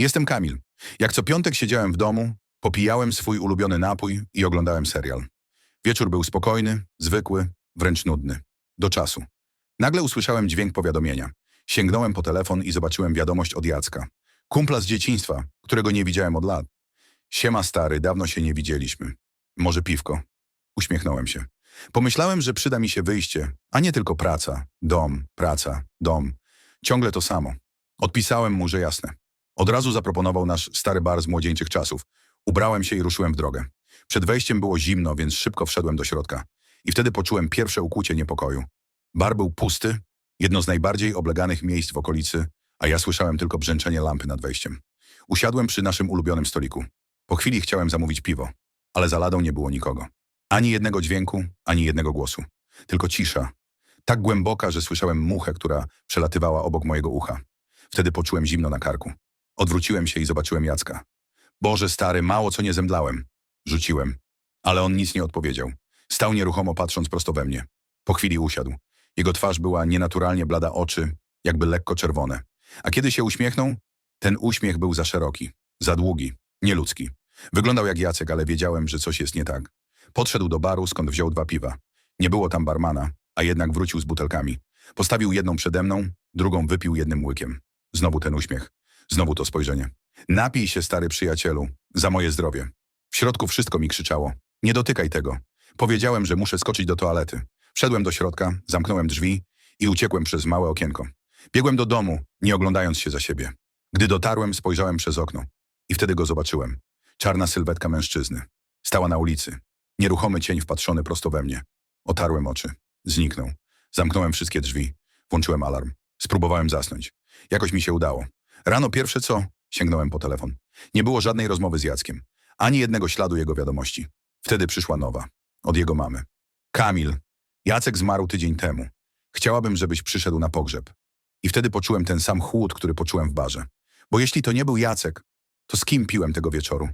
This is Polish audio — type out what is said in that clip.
Jestem Kamil. Jak co piątek siedziałem w domu, popijałem swój ulubiony napój i oglądałem serial. Wieczór był spokojny, zwykły, wręcz nudny. Do czasu. Nagle usłyszałem dźwięk powiadomienia. Sięgnąłem po telefon i zobaczyłem wiadomość od Jacka. Kumpla z dzieciństwa, którego nie widziałem od lat. Siema stary, dawno się nie widzieliśmy. Może piwko? Uśmiechnąłem się. Pomyślałem, że przyda mi się wyjście, a nie tylko praca, dom, praca, dom. Ciągle to samo. Odpisałem mu, że jasne. Od razu zaproponował nasz stary bar z młodzieńczych czasów. Ubrałem się i ruszyłem w drogę. Przed wejściem było zimno, więc szybko wszedłem do środka. I wtedy poczułem pierwsze ukłucie niepokoju. Bar był pusty, jedno z najbardziej obleganych miejsc w okolicy, a ja słyszałem tylko brzęczenie lampy nad wejściem. Usiadłem przy naszym ulubionym stoliku. Po chwili chciałem zamówić piwo, ale za ladą nie było nikogo. Ani jednego dźwięku, ani jednego głosu. Tylko cisza. Tak głęboka, że słyszałem muchę, która przelatywała obok mojego ucha. Wtedy poczułem zimno na karku. Odwróciłem się i zobaczyłem Jacka. Boże stary, mało co nie zemdlałem. Rzuciłem. Ale on nic nie odpowiedział. Stał nieruchomo patrząc prosto we mnie. Po chwili usiadł. Jego twarz była nienaturalnie blada oczy, jakby lekko czerwone. A kiedy się uśmiechnął, ten uśmiech był za szeroki, za długi, nieludzki. Wyglądał jak Jacek, ale wiedziałem, że coś jest nie tak. Podszedł do baru, skąd wziął dwa piwa. Nie było tam barmana, a jednak wrócił z butelkami. Postawił jedną przede mną, drugą wypił jednym łykiem. Znowu ten uśmiech. Znowu to spojrzenie. Napij się, stary przyjacielu, za moje zdrowie. W środku wszystko mi krzyczało. Nie dotykaj tego. Powiedziałem, że muszę skoczyć do toalety. Wszedłem do środka, zamknąłem drzwi i uciekłem przez małe okienko. Biegłem do domu, nie oglądając się za siebie. Gdy dotarłem, spojrzałem przez okno. I wtedy go zobaczyłem. Czarna sylwetka mężczyzny. Stała na ulicy. Nieruchomy cień wpatrzony prosto we mnie. Otarłem oczy. Zniknął. Zamknąłem wszystkie drzwi. Włączyłem alarm. Spróbowałem zasnąć. Jakoś mi się udało. Rano pierwsze co? Sięgnąłem po telefon. Nie było żadnej rozmowy z Jackiem. Ani jednego śladu jego wiadomości. Wtedy przyszła nowa. Od jego mamy. Kamil. Jacek zmarł tydzień temu. Chciałabym, żebyś przyszedł na pogrzeb. I wtedy poczułem ten sam chłód, który poczułem w barze. Bo jeśli to nie był Jacek, to z kim piłem tego wieczoru?